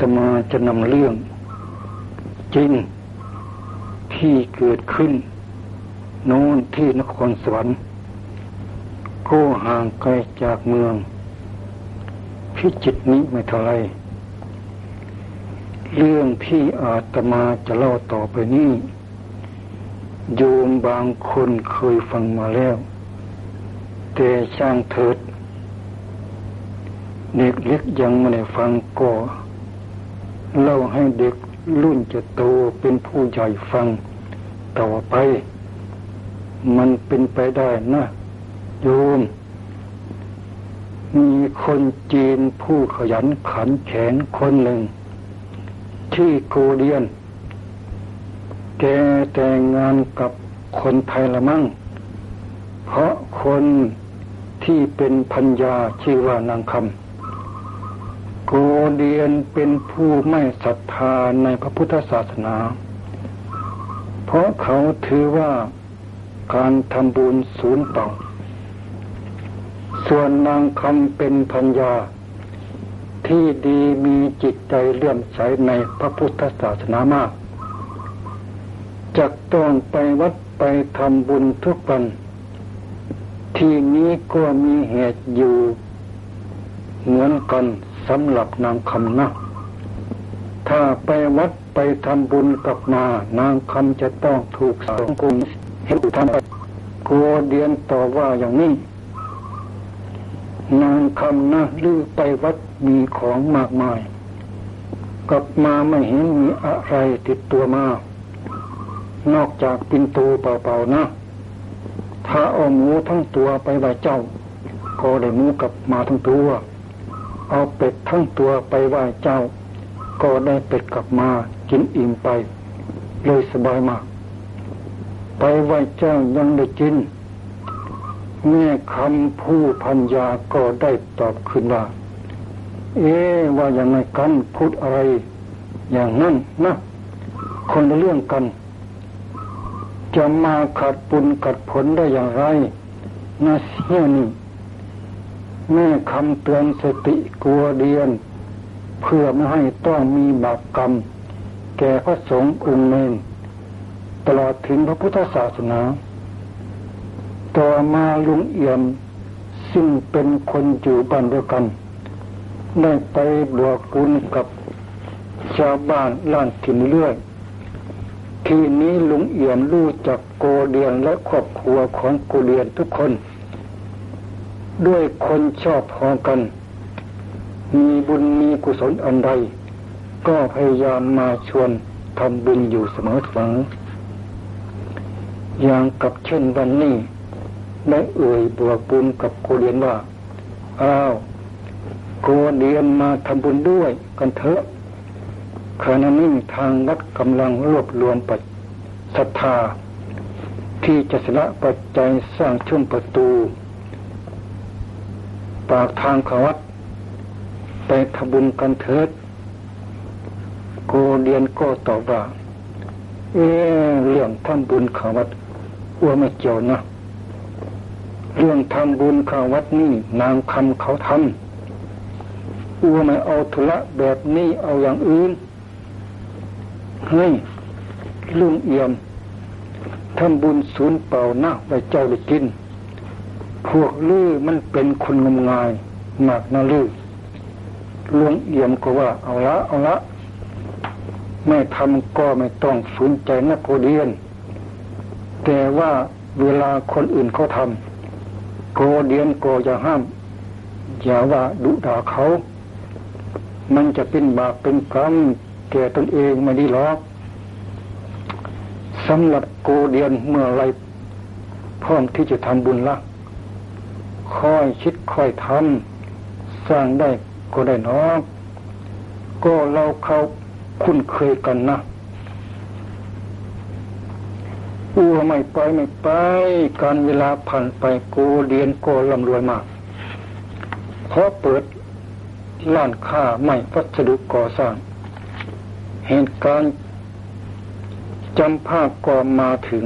ตมาจะนำเรื่อง จริงที่เกิดขึ้น โน้นที่นครสวรรค์ก็ห่างไกลจากเมือง พิจิตนี้ไม่เท่าไรเรื่องที่อาตมาจะเล่าต่อไปนี้ โยมบางคนเคยฟังมาแล้ว แต่ช่างเถิดเด็กเล็กยังไม่ได้ฟังก็ เล่าให้เด็กรุ่นจะโตเป็นผู้ใหญ่ฟัง ต่อไป มันเป็นไปได้นะ โยม มีคนจีนผู้ขยันขันแข็งคนหนึ่ง ที่โกเดียน แกแต่งงานกับคนไทยละมั่ง เพราะคนที่เป็นพัญญาชื่อว่านางคำ โกเดียนเป็นผู้ไม่ศรัทธาในพระพุทธศาสนา เพราะเขาถือว่าการทำบุญศูนย์เปล่า ส่วนนางคำเป็นพัญญา ที่ดีมีจิตใจเลื่อมใสในพระพุทธศาสนามากจะต้องไปวัดไปทำบุญทุกวัน ที่นี้ก็มีเหตุอยู่ เหมือนกัน สำหรับนางคำนะถ้าไปวัดไปทำบุญกลับมานางคำจะต้องถูกสังคมเห็นทำไปกลัวเดียนต่อว่าอย่างนี้ นางคำนะลือไปวัดมีของมากมาย กลับมาไม่เห็นมีอะไรติดตัวมานอกจากปินตูเปล่าๆนะ ถ้าเอาหมูทั้งตัวไปไหวเจ้า ก็ได้หมูกลับมาทั้งตัว เอาเป็ดทั้งตัวไปไหว้เจ้า ก็ได้เป็ดกลับมากินอิ่มไป เลยสบายมาก ไปไหว้เจ้ายังได้กิน แม่คำผู้พันยาก็ได้ตอบขึ้นว่า เอ๊ว่าอย่างไรกันพูดอะไร อย่างนั้นนะคนละเรื่องกัน จะมาขัดปุญขัดผลได้อย่างไรนะเสียนี่ แม่คำเตือนสติกลัวเดียน เพื่อไม่ให้ต้องมีบาปกรรม แก่พระสงฆ์องค์เนนตลอดถึงพระพุทธศาสนา ต่อมาลุงเอี่ยม ซึ่งเป็นคนอยู่บ้านเดียวกัน ได้ไปบวกบุญกับชาวบ้านล้านถิ่นเรื่อยทีนี้ลุงเอี่ยมรู้จักโกเดียนและครอบครัวของโกเดียนทุกคน ด้วยคนชอบพอกัน มีบุญมีกุศลอันใด ก็พยายามมาชวนทำบุญอยู่เสมอเสมออย่างกับเช่นวันนี้ ได้เอ่ยบวกบุญกับโกเดียนว่า อ้าวโกเดียนมาทำบุญด้วยกันเถอะขณะนี้ทางวัดกำลังรวบรวมปัจศรัทธา ที่จะสละปัจจัยสร้างช่วงประตู ปากทางขาวัดไปทบุญกันเถิดโกเดียนก็ตอบว่า เออเรื่องทำบุญขาวัดอ้วไม่เกี่ยวนะเรื่องทำบุญขาวัดนี่นางคำเขาทำอ้วไม่เอาธุระแบบนี้เอาอย่างอื่นเฮ้ยลุงเอี่ยมทำบุญศูนย์เปล่าหนะไว้เจ้าได้กิน พวกลือมันเป็นคนงมงายมากนะลือลุงเอี่ยมก็ว่าเอาละเอาละ ไม่ทำก็ไม่ต้องสนใจนักโกเดียน แต่ว่าเวลาคนอื่นเขาทำโกเดียนก็อย่าห้าม อย่าว่าดุด่าเขา มันจะเป็นบาปเป็นกรรมแก่ตนเองไม่ดีหรอกสำหรับโกเดียนเมื่อไรพร้อมที่จะทำบุญละ ค่อยคิดค่อยทำสร้างได้ก็ได้น้องก็เราเขาคุ้นเคยกันนะอัวไม่ไปไม่ไปการเวลาผ่านไปโกเดียนก็ลำรวยมากเพราะเปิดร้านค้าไม่วัสดุก่อสร้าง เหตุการณ์จำภาพก็มาถึง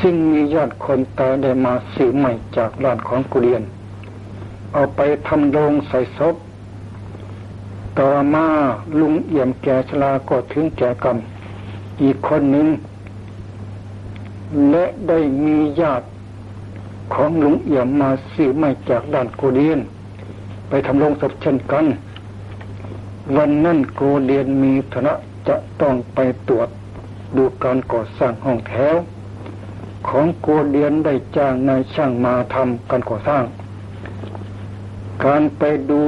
ซึ่งมีญาติคนตายได้มาซื้อใหม่จากร้านของกุเรียน เอาไปทำโรงใส่ศพต่อมาลุงเอี่ยมแก่ชราก็ถึงแก่กรรมอีกคนหนึ่ง และได้มีญาติของลุงเอี่ยมมาซื้อไม่จากด้านโกเดียน ไปทำลงศพเช่นกัน วันนั้นโกเดียนมีฐานะจะต้องไปตรวจดูการก่อสร้างห้องแถว ของโกเดียนได้จ้างนายช่างมาทำการก่อสร้าง การไปดู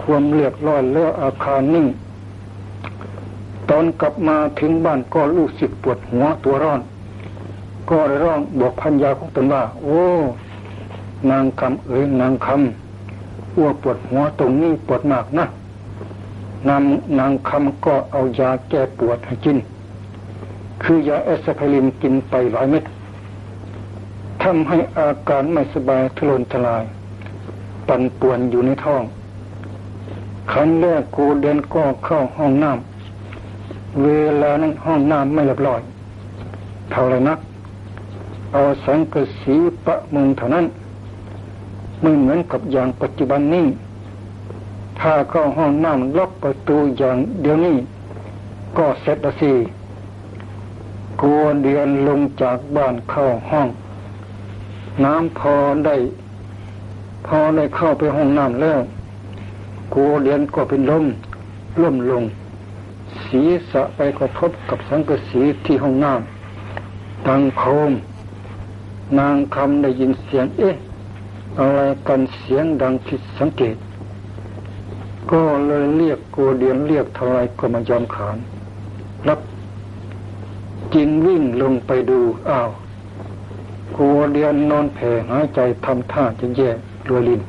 ความเรียบร้อยแล้วอาคารนิ่ง ตอนกลับมาถึงบ้านก็รู้สึกปวดหัวตัวร้อน ก็ร้องบอกพันยาของตนว่า โอ้ นางคำเอ๋ยนางคำอ้วปวดหัวตรงนี้ปวดมากนะนำนางคำก็เอายาแก้ปวดให้กิน คือยาแอสไพรินกินไปหลายเม็ดทำให้อาการไม่สบายทะลนทลาย ปั่นป่วนอยู่ในท้องขันแรกกูเดินก็เข้าห้องน้ำเวลานั้นห้องน้ำไม่เรียบร้อย เท่าไรนัก เอาสังกสีปะมึงเท่านั้นไม่เหมือนกับอย่างปัจจุบันนี้ ถ้าเข้าห้องน้ำล็อกประตูอย่างเดียวนี้ ก็เสร็จละสิ กลัวเดือนลงจากบ้านเข้าห้อง น้ำพอได้ พอได้เข้าไปห้องน้ำแล้วกูเรียนก็เป็นลมล่มลง ศีรษะไปกระทบกับสังกสีที่ห้องน้ำดังโคม นางคำได้ยินเสียงเอ๊ะอะไรกันเสียงดังผิดสังเกต ก็เลยเรียกโกเดียนเรียกเท่าไรก็มายอมขานรับ จิงวิ่งลงไปดูอ้าวโกเดียนนอนแผ่หายใจทำท่าจะแย่รวยลิน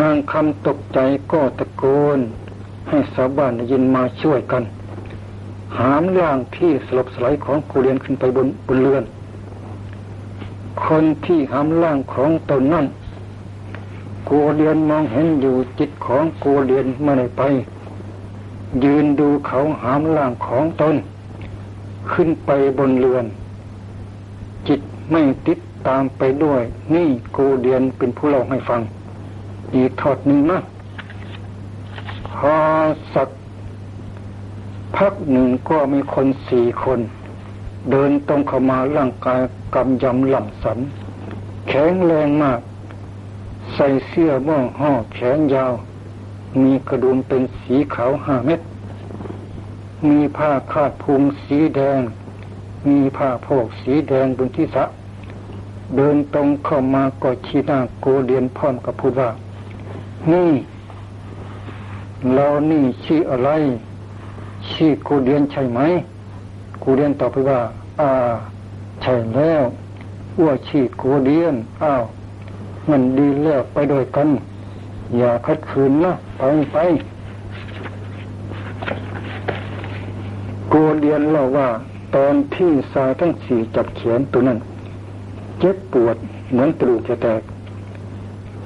นางคำตกใจก็ตะโกน ให้สาวบ้านยินมาช่วยกัน หามร่างที่สลบสลายของกูเรียนขึ้นไปบนบนเรือน คนที่หามร่างของตนนั่นกูเรียนมองเห็นอยู่จิตของกูเรียนไม่ได้ไป ยืนดูเขาหามร่างของตน ขึ้นไปบนเรือน จิตไม่ติดตามไปด้วย นี่โกเรียนเป็นผู้เล่าให้ฟัง อีกทอดหนึ่งนะพอสัก พักหนึ่งก็มีคนสี่คน เดินตรงเข้ามาร่างกายกำยำหล่ำสัน แข็งแรงมาก ใส่เสื้อม่วงห่อแขนยาว มีกระดุมเป็นสีขาวห้าเม็ด มีผ้าคาดพุงสีแดง มีผ้าโพกสีแดงบนที่สะ เดินตรงเข้ามาก็ชี้หน้าโกเดียนพร้อมกับพูดว่า นี่เรานี่ชื่ออะไร ชื่อกูเดียนใช่ไหม กูเดียนตอบไปว่า อ่า ใช่แล้วว่าชื่อกูเดียน อ้าว มันดีแล้วไปด้วยกัน อย่าคัดขืนนะไปไปกูเดียนเล่าว่า ตอนที่สายทั้งสี่จับเขียนตัวนั้น เจ็บปวดเหมือนตรูจะแตก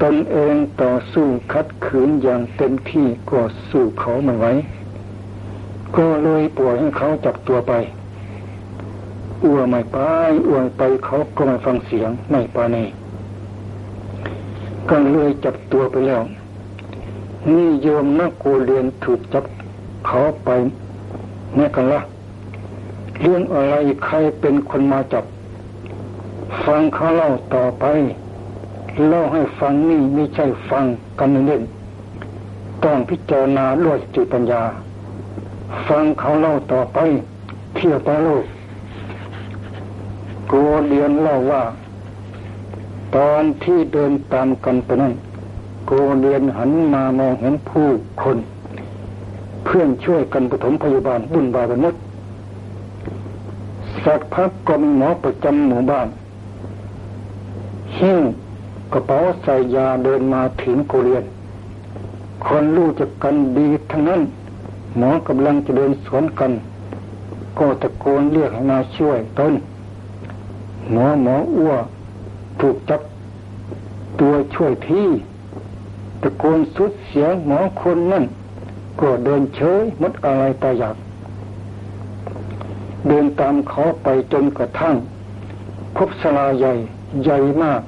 ตนเองต่อสู้คัดขืนอย่างเต็มที่ก็สู้เขาไม่ไหวก็เลยปล่อยให้เขาจับตัวไปอ้วไม่ไปอ้วไปเขาก็ไม่ฟังเสียงไม่ปานีก็เลยจับตัวไปแล้ว นี่โยมนักโกเรียนถูกจับเขาไปแม่กันละเรื่องอะไรใครเป็นคนมาจับ ฟังเขาเล่าต่อไปเล่าให้ฟังนี่ไม่ใช่ฟังกันเล่นต้องพิจารณาลวดจิตปัญญา ฟังเขาเล่าต่อไปเที่ยวไปโลกโกเดียนเล่าว่า ตอนที่เดินตามกันไปนั้น โกเดียนหันมามองเห็นผู้คน เพื่อนช่วยกันปฐมพยาบาลบุญบากันหมดสักพักก็มีหมอประจำหมู่บ้านหิ้งกระเป๋าใส่ยาเดินมาถึงโกเรียน คนรู้จักกันดีทั้งนั้น หมอกำลังจะเดินสวนกัน ก็ตะโกนเรียกให้มาช่วยตนหมอหมออ้วถูกจับตัวช่วยที่ ตะโกนสุดเสียงหมอคนนั่นก็เดินเฉยมดอะไรตาอยากเดินตามเขาไปจนกระทั่ง พบสลาใหญ่ใหญ่มาก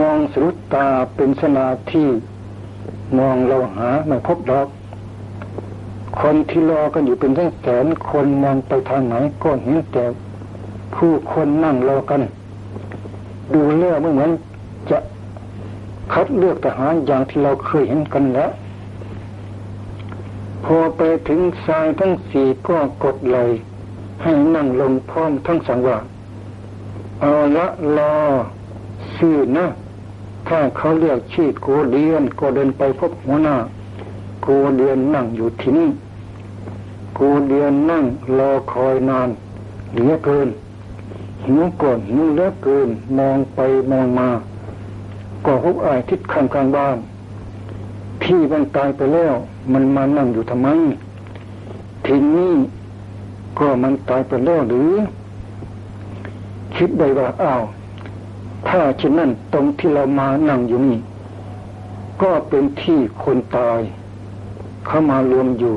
มองสรุตตาเป็นสนาที่มองเราหาไม่พบดอก คนที่รอกันอยู่เป็นทั้งแสนคนมองไปทางไหนก็เห็นแต่ผู้คนนั่งรอกัน ดูเลือไม่เหมือนจะ คัดเลือกทหารอย่างที่เราเคยเห็นกันแล้ว พอไปถึงทรายทั้งสี่ก็กดไหลให้นั่งลงพร้อมทั้งสังวาเอาละรอสื่อนะ ถ้าเขาเรียกชื่อโกเดียนก็เดินไปพบหัวหน้าโกเดียนนั่งอยู่ที่นี่โกเดียนนั่งรอคอยนานเหลือเกินหิวก่อนหิวเหลือเกินมองไปมองมา ก็พบอายทิศข้างกลางบ้านที่มันตายไปแล้ว มันมานั่งอยู่ทำไมทีนี้ก็มันตายไปแล้วหรือ คิดได้ว่าอ้าวถ้าเช่นนั้นตรงที่เรามานั่งอยู่นี่ ก็เป็นที่คนตาย เข้ามารวมอยู่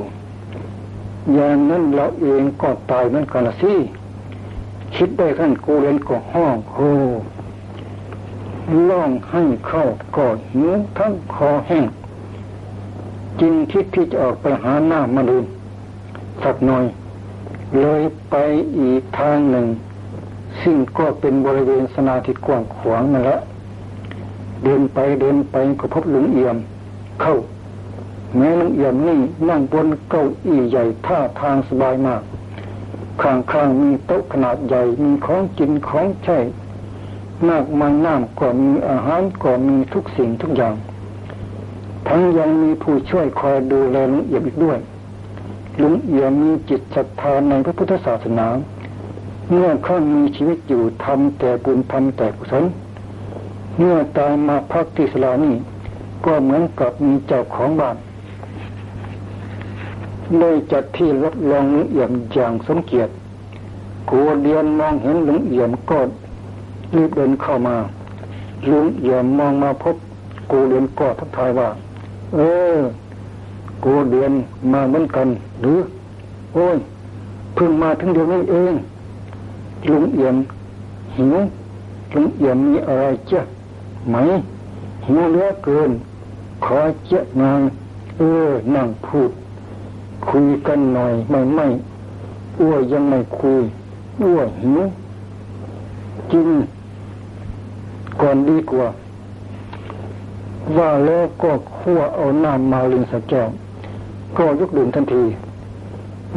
อย่างนั้นเราเองก็ตายเหมือนกันละสิคิดได้ขั้นกูเรียนก็ห้องโฮ ล่องให้เข้าก็หิวทั้งคอแห้งจึงคิดที่จะออกไปหาหน้ามาดูสักหน่อย เลยไปอีกทางหนึ่ง ซึ่งก็เป็นบริเวณสนาทิศกว้างขวางนั่นแหละเดินไปเดินไปก็พบหลุงเอี่ยม เข้า แม้ลุงเอี่ยมนี่นั่งบนเก้าอี้ใหญ่ท่าทางสบายมากข้างๆมีโต๊ะขนาดใหญ่มีของกินของใช้ มากมายน้ำก็มีอาหารก็มีทุกสิ่งทุกอย่าง ทั้งยังมีผู้ช่วยคอยดูแลลุงเอี่ยมอีกด้วย ลุงเอี่ยมมีจิตศรัทธาในพระพุทธศาสนา เมื่อข้างมีชีวิตอยู่ทำแต่บุญทำแต่กุศลเมื่อตายมาพักที่สลานี่ก็เหมือนกับมีเจ้าของบ้านเลยจัดที่รับรองลุงเอี่ยมอย่างสมเกียรติกูเดียนมองเห็นลุงเอี่ยมก็ รีบเดินเข้ามาลุงเอี่ยมมองมาพบ กูเดียนก็ทักทายว่า เออ กูเดียนมาเหมือนกัน หรือ โอ้ยเพิ่งมาถึงเดียวนี้เอง ลุงเอี่ยมหิวลุงเอี่ยมมีอะไรเจ้าไหมหิวเหลือเกิน ขอเจ้านางเออนั่งพูด คุยกันหน่อยไม่ไม่อ้วยังไม่คุยอ้วหิวกิน ก่อนดีกว่า ว่าแล้วก็คั่วเอาน้ำมาลิงสแก้วก็ยกดื่มทันที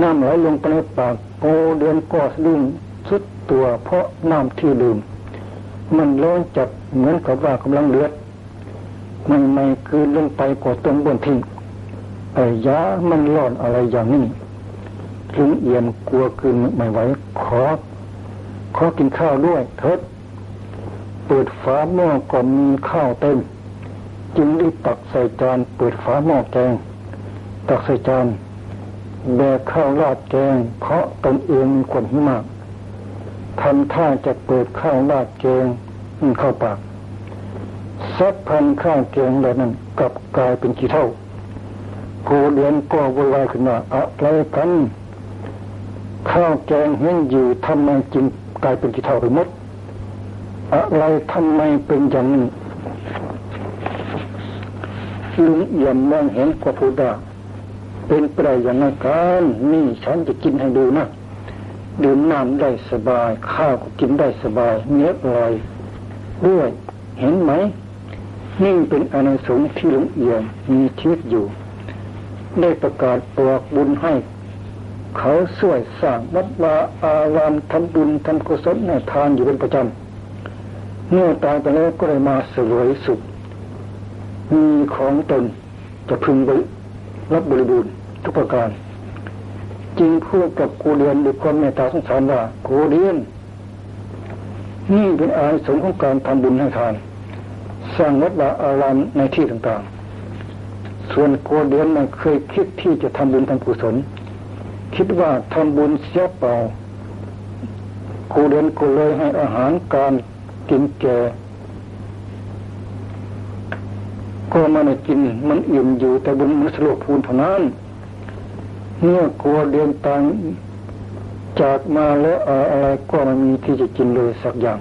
น้ำไหลลงไปในปากโอเดือนก็สะดุ้งสุดตัวเพราะน้ำที่ดื่ม มันร้อนจัดเหมือนกับว่ากำลังเลือดไม่ไม่คืนลงไปกดตรงบนทิ้งไอ้ยามันร้อนอะไรอย่างนี้ลุงเอี่ยมกลัวคืนไม่ไหวขอ ขอกินข้าวด้วยเถิด เปิดฝาหม้อก็มีข้าวเต็ม จึงรีบตักใส่จานเปิดฝาหม้อแกง ตักใส่จานแบกข้าวราดแกง เพราะตนเองมีคนหิมากทำท่าจะเปิดข้าวราดแกงเข้าปากสักพันข้าวแกงเหล่านั้นกลับกลายเป็นกี่เท่าผู้เรียนก็วุ่นวายขึ้นว่าอะไรกันข้าวแกงเห็นอยู่ทำไมจึงกลายเป็นกี่เท่าไปหมด อะไรทำไมเป็นอย่างนี้ลุงเอี่ยมมองเห็นก็พูดว่าเป็นไปได้อย่างนั้นกันนี่ฉันจะกินให้ดูนะดื่มน้ำได้สบาย ข้าวก็กินได้สบายเนื้อลอยด้วยเห็นไหมนี่เป็นอนุสงส์ที่หลวงเอี่ยมมีชีวิตอยู่ ได้ประกาศปลอกบุญให้ เขาช่วยสร้างวัดวาอารามทำบุญทำกุศลในทานอยู่เป็นประจำ เมื่อตายไปแล้วก็ได้มาสวยสุข มีของตนจะพึงไปรับบริบูรณ์ทุกประการจึงพูดกับกูเรียนด้วยความเมตตาสงสารว่ากูเรียน นี่เป็นอานิสงของการทำบุญให้ทาน สร้างวัดวาอารามในที่ต่างๆ ส่วนโกเดียนมันเคยคิดที่จะทำบุญทำกุศล คิดว่าทำบุญเสียเปล่าโกเดียนก็เลยให้อาหารการ กินแก่ก็มาในกินมันอิ่มอยู่แต่บนมันสลบพูนเท่านั้นเมื่อกลัวเดินตางจากมาแล้วอะไรก็ไม่มีที่จะกินเลยสักอย่าง